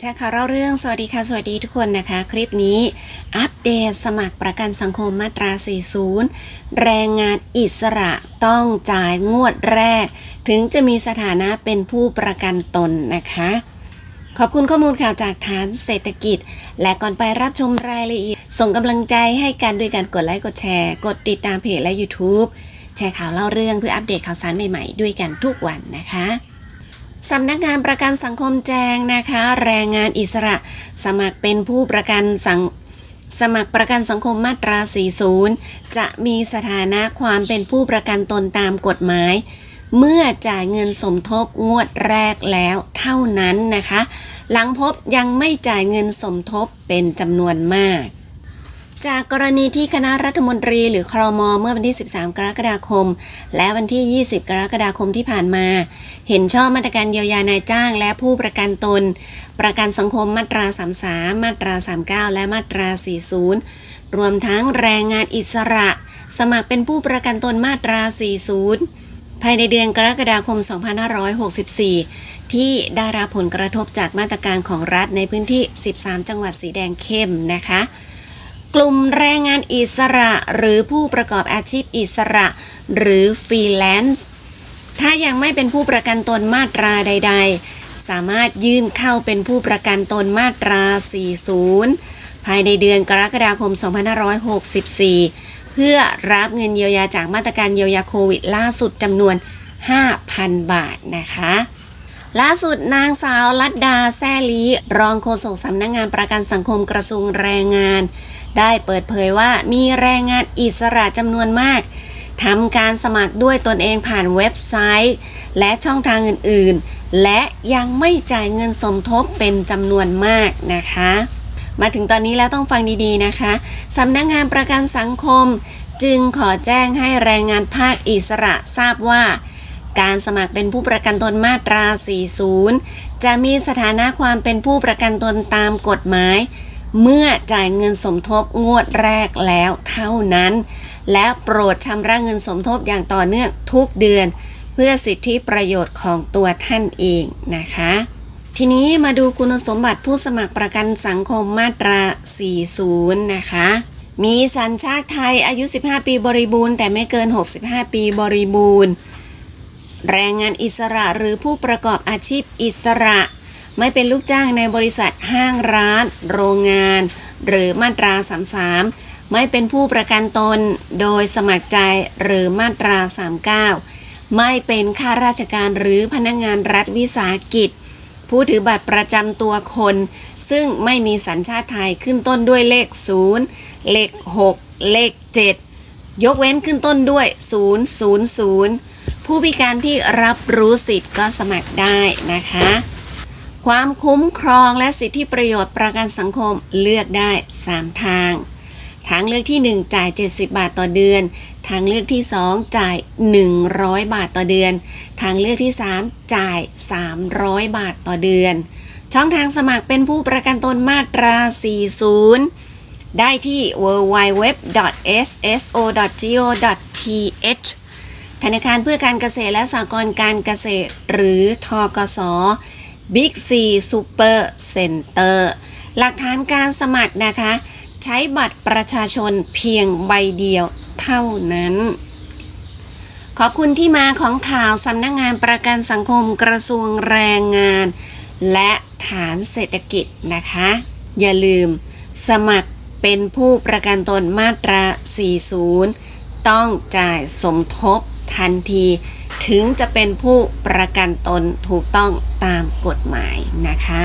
แชร์ข่าวเล่าเรื่องสวัสดีค่ะ สวัสดีทุกคนนะคะ คลิปนี้ อัปเดตสมัครประกันสังคมมาตรา 40 แรงงานอิสระต้องจ่ายงวดแรก ถึงจะมีสถานะเป็นผู้ประกันตนนะคะ ขอบคุณข้อมูลข่าวจากฐานเศรษฐกิจ และก่อนไปรับชมรายละเอียด ส่งกำลังใจให้กันด้วยการกดไลค์กดแชร์ กดติดตามเพจและ YouTube แชร์ข่าวเล่าเรื่องเพื่ออัปเดตข่าวสารใหม่ๆ ด้วยกันทุกวันนะคะ สำนักงานประกันสังคมแจ้งนะคะ แรงงานอิสระสมัครเป็นผู้ประกันสังสมัครประกันสังคมมาตรา 40 จะมีสถานะความเป็นผู้ประกันตนตามกฎหมาย เมื่อจ่ายเงินสมทบงวดแรกแล้วเท่านั้นนะคะ หลังพบยังไม่จ่ายเงินสมทบเป็นจำนวนมาก จากกรณีที่คณะรัฐมนตรีหรือครมเมื่อวันที่ 13 กรกฎาคม และวันที่ 20 กรกฎาคมที่ผ่านมา เห็นชอบมาตรการเยียวยานายจ้างและผู้ประกันตน ประกันสังคมมาตรา 33 มาตรา 39 และมาตรา 40 รวมทั้งแรงงานอิสระ สมัครเป็นผู้ประกันตนมาตรา 40 ภายในเดือนกรกฎาคม 2564 ที่ได้รับผลกระทบจากมาตรการของรัฐในพื้นที่ 13 จังหวัดสีแดงเข้มนะคะ กลุ่มแรงงานอิสระหรือผู้ประกอบอาชีพอิสระ หรือฟรีแลนซ์ถ้ายังไม่เป็นผู้ประกันตนมาตราใด ๆ สามารถยื่นเข้าเป็นผู้ประกันตนมาตรา 40 ภายในเดือนกรกฎาคม 2564 เพื่อรับเงินเยียวยาจากมาตรการเยียวยาโควิดล่าสุดจำนวน 5,000 บาทนะคะล่าสุดนางสาวลัดดาแซ่ลีรองโฆษกสำนักงงานประกันสังคมกระทรวงแรงงาน ได้เปิดเผยว่ามีแรงงานอิสระจำนวนมากทำการสมัครด้วยตนเองผ่านเว็บไซต์ และช่องทางอื่นๆ และยังไม่จ่ายเงินสมทบเป็นจำนวนมากนะคะ มาถึงตอนนี้แล้วต้องฟังดีๆนะคะสำนักงานประกันสังคม จึงขอแจ้งให้แรงงานภาคอิสระทราบว่า การสมัครเป็นผู้ประกันตนมาตรา 40 จะมีสถานะความเป็นผู้ประกันตนตามกฎหมาย เมื่อจ่ายเงินสมทบงวดแรกแล้วเท่านั้น และโปรดชำระเงินสมทบอย่างต่อเนื่องทุกเดือน เพื่อสิทธิประโยชน์ของตัวท่านเองนะคะ ทีนี้มาดูคุณสมบัติผู้สมัครประกันสังคมมาตรา 40 นะคะ มีสัญชาติไทยอายุ 15 ปีบริบูรณ์แต่ไม่เกิน 65 ปีบริบูรณ์ แรงงานอิสระหรือผู้ประกอบอาชีพอิสระ ไม่เป็นลูกจ้างในบริษัทห้างร้าน โรงงาน หรือมาตรา 33 ไม่เป็นผู้ประกันตนโดยสมัครใจหรือมาตรา 39 ไม่เป็นข้าราชการหรือพนักงานรัฐวิสาหกิจ ผู้ถือบัตรประจำตัวคน ซึ่งไม่มีสัญชาติไทยขึ้นต้นด้วยเลข 0 เลข 6 เลข 7 ยกเว้นขึ้นต้นด้วย 000ผู้พิการที่รับรู้สิทธิ์ก็สมัครได้นะคะ ความคุ้มครองและสิทธิประโยชน์ประกันสังคมเลือกได้ 3 ทาง ทางเลือกที่ 1 จ่าย 70 บาทต่อเดือน ทางเลือกที่ 2 จ่าย 100 บาทต่อเดือน ทางเลือกที่ 3 จ่าย 300 บาทต่อเดือน ช่องทางสมัครเป็นผู้ประกันตนมาตรา 40 ได้ที่ www.sso.go.th ธนาคารเพื่อการเกษตรและสหกรณ์การเกษตรหรือทกส Big C Super Center หลักฐานการสมัครนะคะ ใช้บัตรประชาชนเพียงใบเดียวเท่านั้น ขอบคุณที่มาของข่าวสำนักงงานประกันสังคมกระทรวงแรงงาน และฐานเศรษฐกิจนะคะ อย่าลืมสมัครเป็นผู้ประกันตนมาตรา 40 ต้องจ่ายสมทบทันที ถึงจะเป็นผู้ประกันตนถูกต้อง ตามกฎหมายนะคะ